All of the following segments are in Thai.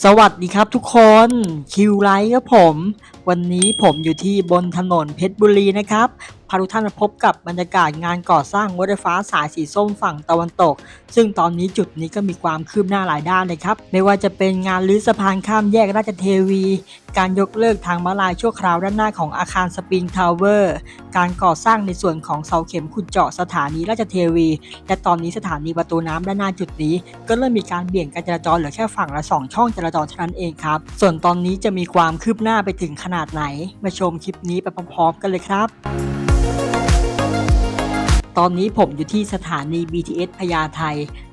สวัสดีครับทุกคนคิวไลท์ครับผม วันนี้ผมอยู่ที่บนถนนเพชรบุรีนะครับาทุกท่านมาพบกับบรรยากาศงานก่อสร้างรถไฟฟ้าสายสีส้มฝั่งตะวันตก ซึ่งตอนนี้จุดนี้ก็มีความคืบหน้าหลายด้านเลยครับ ไม่ว่าจะเป็นงานรื้อสะพานข้ามแยกราชเทวี การยกเลิกทางม้าลายชั่วคราวด้านหน้าของอาคารสปริงทาวเวอร์ การก่อสร้างในส่วนของเสาเข็มขุดเจาะสถานีราชเทวี และตอนนี้สถานีประตูน้ำด้านหน้าจุดนี้ ก็เริ่มมีการเบี่ยงการจราจรเหลือแค่ฝั่งละสองช่องจราจรเท่านั้นเองครับ ส่วนตอนนี้จะมีความคืบหน้าไปถึงขนาดไหน มาชมคลิปนี้ไปพร้อมๆกันเลยครับ ตอนนี้ผมอยู่ที่สถานี BTS พญาไท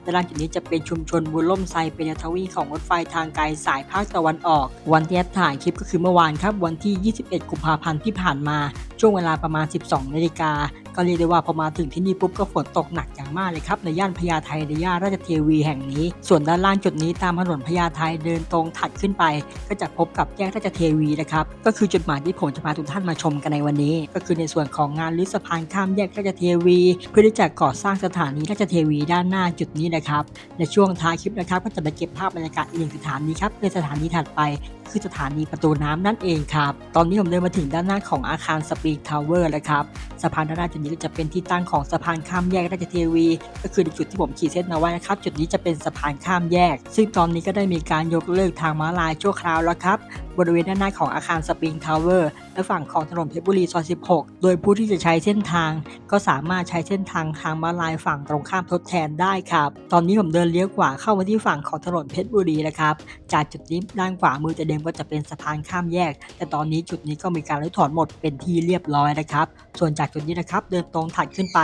ด้านล่างจุดนี้จะเป็นชุมชนบุญล่มไซเป็นทวีของรถไฟทางไกลสายภาคตะวันออก วันที่แอดถ่ายคลิปก็คือเมื่อวานครับ วันที่ 21 กุมภาพันธ์ที่ผ่านมา ช่วงเวลาประมาณ 12 นาฬิกา ก็เรียกได้ว่าพอมาถึงที่นี่ปุ๊บก็ฝนตกหนักอย่างมากเลยครับในย่านพญาไทในย่านราชเทวีแห่งนี้ ส่วนด้านล่างจุดนี้ตามถนนพญาไทเดินตรงถัดขึ้นไป ก็จะพบกับแยกราชเทวีนะครับก็คือจุดหมายที่ผมจะพาทุกท่านมาชมกันในวันนี้ ก็คือในส่วนของงานรื้อสะพานข้ามแยกราชเทวี เพื่อที่จะก่อสร้างสถานีราชเทวีด้านหน้าจุดนี้นะครับในช่วงท้ายคลิปนะครับก็จะไปเก็บภาพบรรยากาศอีกหนึ่งสถานีครับในสถานีถัดไปคือสถานีประตูน้ำนั่นเองครับตอนนี้ผมเดินมาถึงด้านหน้าของอาคารสปรีทาวเวอร์แล้วครับสะพานด้านหน้าจุดนี้ก็จะเป็นที่ตั้งของสะพานข้ามแยกราชเทวี ก็คือจุดที่ผมขีดเส้นเอาไว้นะครับ จุดนี้จะเป็นสะพานข้ามแยก ซึ่งตอนนี้ก็ได้มีการยกเลิกทางม้าลายชั่วคราวแล้วครับ บริเวณด้านหน้าของอาคารสปริงทาวเวอร์และฝั่งของถนนเพชรบุรีซอย 16 โดยผู้ที่จะใช้เส้นทาง ก็สามารถใช้เส้นทางทางม้าลายฝั่งตรงข้ามทดแทนได้ครับ ตอนนี้ผมเดินเลี้ยวขวาเข้ามาที่ฝั่งของถนนเพชรบุรีนะครับ จากจุดนี้ด้านขวามือจะเดิมก็จะเป็นสะพานข้ามแยก แต่ตอนนี้จุดนี้ก็มีการรื้อถอนหมดเป็นที่เรียบร้อยนะครับ ส่วนจากจุดนี้นะครับเดินตรงถัดขึ้นไป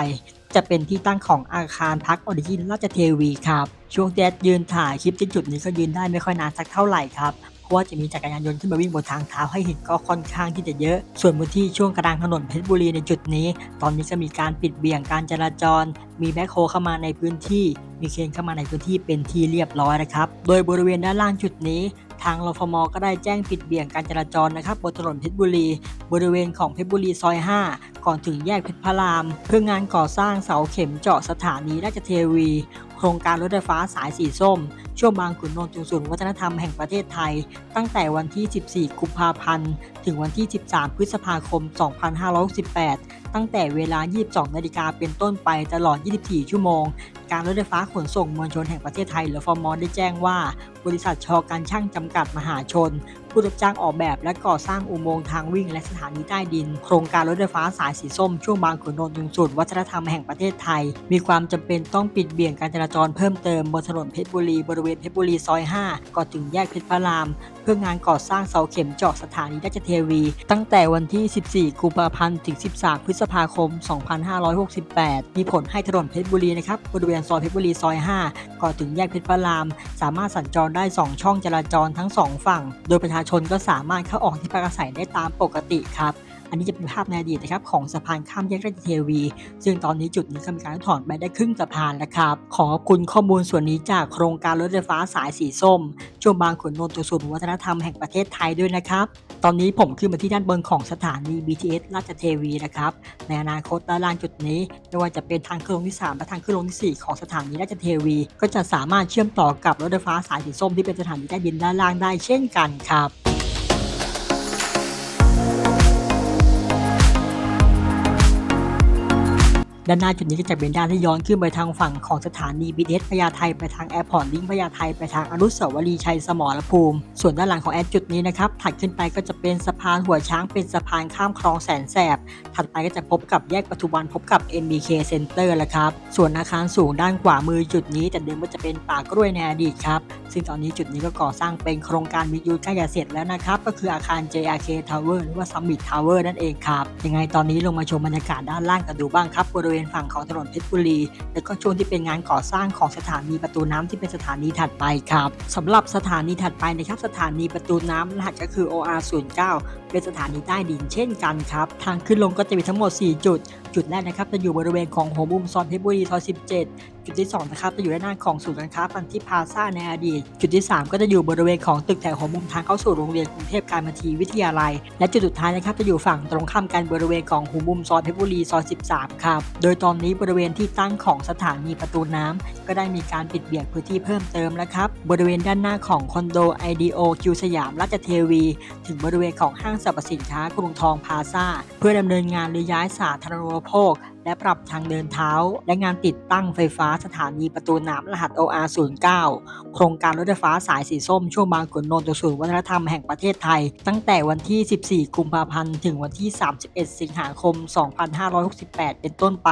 จะเป็นที่ตั้งของอาคารพักออริจินราชเทวีครับ ช่วงแดดยืนถ่ายคลิปที่จุดนี้ก็ยืนได้ไม่ค่อยนานสักเท่าไหร่ครับ เพราะว่าจะมีจักรยานยนต์ขึ้นมาวิ่งบนทางเท้าให้เห็นก็ค่อนข้างที่จะเยอะ ส่วนพื้นที่ช่วงกลางถนนเพชรบุรีในจุดนี้ ตอนนี้ก็มีการปิดเบี่ยงการจราจร มีแบ็คโฮเข้ามาในพื้นที่ มีเคนเข้ามาในพื้นที่เป็นที่เรียบร้อยนะครับ โดยบริเวณด้านล่างจุดนี้ทางรฟมก็ได้แจ้งปิดเบี่ยงการจราจรนะครับบนถนนเพชรบุรี บริเวณของเพชรบุรีซอย 5 ก่อนถึงแยกเพชรพระราม เพื่องานก่อสร้างเสาเข็มเจาะสถานีราชเทวี โครงการรถไฟฟ้าสายสีส้ม ช่วงบางขุนนนท์ถึงศูนย์วัฒนธรรมแห่งประเทศไทย ตั้งแต่วันที่ 14 กุมภาพันธ์ ถึงวันที่ 13 พฤษภาคม 2568 ตั้งแต่เวลา 22 นาฬิกาเป็นต้นไปตลอด 24 ชั่วโมง การรถไฟฟ้าขนส่งมวลชนแห่งประเทศไทยหรือฟอมอได้แจ้งว่า บริษัทชอการช่างจำกัดมหาชน ผู้รับจ้างออกแบบและก่อสร้างอุโมงค์ทางวิ่งและสถานีใต้ดิน โครงการรถไฟฟ้าสายสีส้มช่วงบางขุนนนท์ถึงศูนย์วัฒนธรรมแห่งประเทศไทย มีความจำเป็นต้องปิดเบี่ยงการจราจรเพิ่มเติมบนถนนเพชรบุรีบริเวณเพชรบุรีซอย 5 ก่อนถึงแยกเพชรพระราม เพื่องานก่อสร้างเสาเข็มเจาะสถานีราชเทวี ตั้งแต่วันที่ 14 กุมภาพันธ์ถึง 13 พฤษภาคม 2568 มีผลให้ถนนเพชรบุรีนะครับบริเวณซอยเพชรบุรีซอย 5 ก่อนถึงแยกเพชรพระราม สามารถสัญจรได้ 2 ช่องจราจรทั้ง 2 ฝั่ง โดยประชาชนก็สามารถเข้าออกที่พักอาศัยได้ตามปกติครับ อันนี้จะเป็นภาพในอดีตนะครับของสะพานข้ามแยกราชเทวี ซึ่งตอนนี้จุดนี้ก็มีการถอนไปได้ครึ่งสะพานแล้วครับขอบคุณข้อมูลส่วนนี้จากโครงการรถไฟฟ้าสายสีส้ม ช่วงบางขุนนนท์ตัวศูนย์วัฒนธรรมแห่งประเทศไทยด้วยนะครับตอนนี้ผมขึ้นมาที่ด้านบนของสถานี BTS ราชเทวีนะครับในอนาคตด้านล่างจุดนี้ไม่ว่าจะเป็นทางขึ้นลงที่ 3 และทางขึ้นลงที่ 4 ของสถานีราชเทวี ก็จะสามารถเชื่อมต่อกับรถไฟฟ้าสายสีส้มที่เป็นสถานีใต้ดินด้านล่างได้เช่นกันครับ ด้านหน้าจุดนี้ก็จะเป็นด้านที่ย้อนขึ้นไปทางฝั่งของสถานี BTS พญาไทไปทางแอร์พอร์ตลิงก์พญาไทไปทางอนุสาวรีย์ชัยสมรภูมิ ส่วนด้านหลังของแอร์จุดนี้นะครับถัดขึ้นไปก็จะเป็นสะพานหัวช้างเป็นสะพานข้ามคลองแสนแสบ ถัดไปก็จะพบกับแยกปทุมวันพบกับ MBK Center แล้วครับ ส่วนอาคารสูงด้านขวามือจุดนี้แต่เดิมก็จะเป็นป่ากล้วยในอดีตครับ ซึ่งตอนนี้จุดนี้ก็ก่อสร้างเป็นโครงการวิทยุใกล้จะเสร็จแล้วนะครับ ก็คืออาคาร JRK Tower หรือว่า Summit Tower นั่นเองครับ ยังไงตอนนี้ลงมาชมบรรยากาศด้านล่างกันดูบ้างครับบริเวณฝั่งของถนนเพชรบุรี และก็ช่วงที่เป็นงานก่อสร้างของสถานีประตูน้ำที่เป็นสถานีถัดไปครับสำหรับสถานีถัดไปนะครับสถานีประตูน้ำรหัสก็คือ OR 09เป็นสถานีใต้ดินเช่นกันครับทางขึ้นลงก็จะมีทั้งหมด 4 จุด จุดแรกนะครับจะอยู่บริเวณของหัวมุมซอยเพชรบุรีซอย17 จุดที่2นะครับจะอยู่ด้านหน้าของศูนย์การค้าพันธิพาซ่าในอดีต จุดที่ 3 ก็จะอยู่บริเวณของตึกแถวหัวมุมทางเข้าสู่โรงเรียนกรุงเทพการบัญชีวิทยาลัย และจุดสุดท้ายนะครับจะอยู่ฝั่งตรงข้ามกันบริเวณของหัวมุมซอยเพชรบุรีซอย 13 ครับ โดยตอนนี้บริเวณที่ตั้งของสถานีประตูน้ำก็ได้มีการปิดเบี่ยงพื้นที่เพิ่มเติมแล้วครับบริเวณด้านหน้าของคอนโด IDO คิวสยามราชเทวี ถึงบริเวณของห้างสรรพสินค้ากรุงทองพาซ่าเพื่อดำเนินงานหรือย้ายสาธารณูปโภค และปรับทางเดินเท้า และงานติดตั้งไฟฟ้าสถานีประตูน้ำรหัส OR 09 โครงการรถไฟฟ้าสายสีส้มช่วงบางขุนนนท์สู่ศูนย์วัฒนธรรมแห่งประเทศไทย ตั้งแต่วันที่ 14 กุมภาพันธ์ ถึงวันที่ 31 สิงหาคม 2568 เป็นต้นไป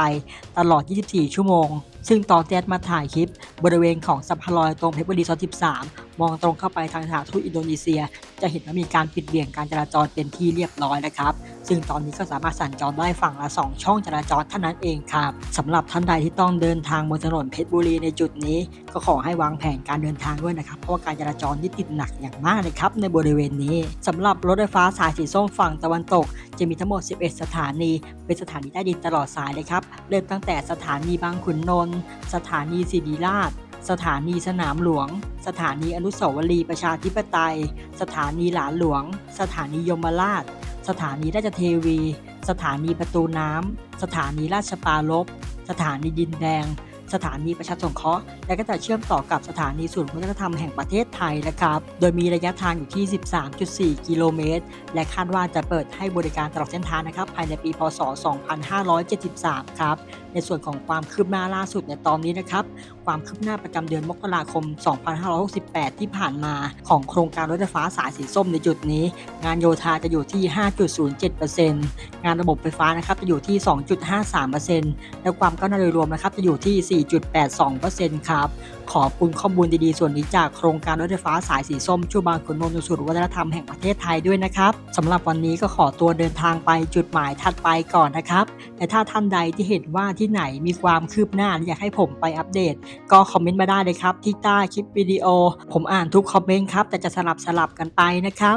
ตลอด 24 ชั่วโมง ซึ่งตอนแจ๊ดมาถ่ายคลิป บริเวณของสะพานลอยตรงเพชรบุรีซอย13 มองตรงเข้าไปทางสถานทูตอินโดนีเซีย จะเห็นว่ามีการปิดเบี่ยงการจราจรเป็นที่เรียบร้อยนะครับ ซึ่งตอนนี้ก็สามารถสัญจรได้ฝั่งละ 2 ช่องจราจรเท่านั้นเองครับสำหรับท่านใดที่ต้องเดินทางบนถนนเพชรบุรีในจุดนี้ ก็ขอให้วางแผนการเดินทางด้วยนะครับ เพราะว่าการจราจรนี่ติดหนักอย่างมากเลยครับในบริเวณนี้สำหรับรถไฟฟ้าสายสีส้มฝั่งตะวันตก จะมีทั้งหมด 11 สถานี เป็นสถานีใต้ดินตลอดสายเลยครับ เริ่มตั้งแต่สถานีบางขุนนนท์สถานีศิริราชสถานีสนามหลวง สถานีอนุสาวรีย์ประชาธิปไตย สถานีหลานหลวง สถานียมราช สถานีราชเทวี สถานีประตูน้ำ สถานีราชปารภสถานีดินแดง สถานีประชาสงเคราะห์และก็จะเชื่อมต่อกับสถานีศูนย์วัฒนธรรมแห่งประเทศไทยนะครับ โดยมีระยะทางอยู่ที่ 13.4 กิโลเมตร และคาดว่าจะเปิดให้บริการตลอดเส้นทางนะครับ ภายในปี พศ 2573 ครับ ในส่วนของความคืบหน้าล่าสุดในตอนนี้นะครับ ความคืบหน้าประจำเดือนมกราคม 2568 ที่ผ่านมา ของโครงการรถไฟฟ้าสายสีส้มในจุดนี้ งานโยธาจะอยู่ที่ 5.07%งานระบบไฟฟ้านะครับจะอยู่ที่ 2.53%และความก้าวหน้าโดยรวมนะครับจะอยู่ที่ 4.82%ครับขอบคุณข้อมูลดีๆ ส่วนนี้จากโครงการรถไฟฟ้าสายสีส้มชั่วบางขุนนนท์สู่วัฒนธรรมแห่งประเทศไทยด้วยนะครับสำหรับวันนี้ก็ขอตัวเดินทางไปจุดหมายถัดไปก่อนนะครับแต่ถ้าท่านใดที่เห็นว่าที่ไหนมีความคืบหน้าอยากให้ผมไปอัปเดตก็คอมเมนต์มาได้เลยครับที่ใต้คลิปวิดีโอ ผมอ่านทุกคอมเมนต์ครับแต่จะสลับสลับกันไปนะครับ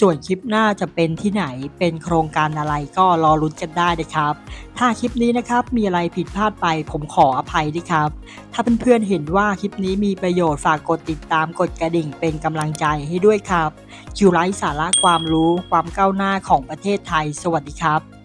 ส่วนคลิปหน้าจะเป็นที่ไหนเป็นโครงการอะไรก็รอลุ้นกันได้เลยครับ ถ้าคลิปนี้นะครับมีอะไรผิดพลาดไปผมขออภัยด้วยครับ ถ้าเพื่อนๆเห็นว่าคลิปนี้มีประโยชน์ฝากกดติดตามกดกระดิ่งเป็นกำลังใจให้ด้วยครับคิวไลฟ์สาระความรู้ความก้าวหน้าของประเทศไทย สวัสดีครับ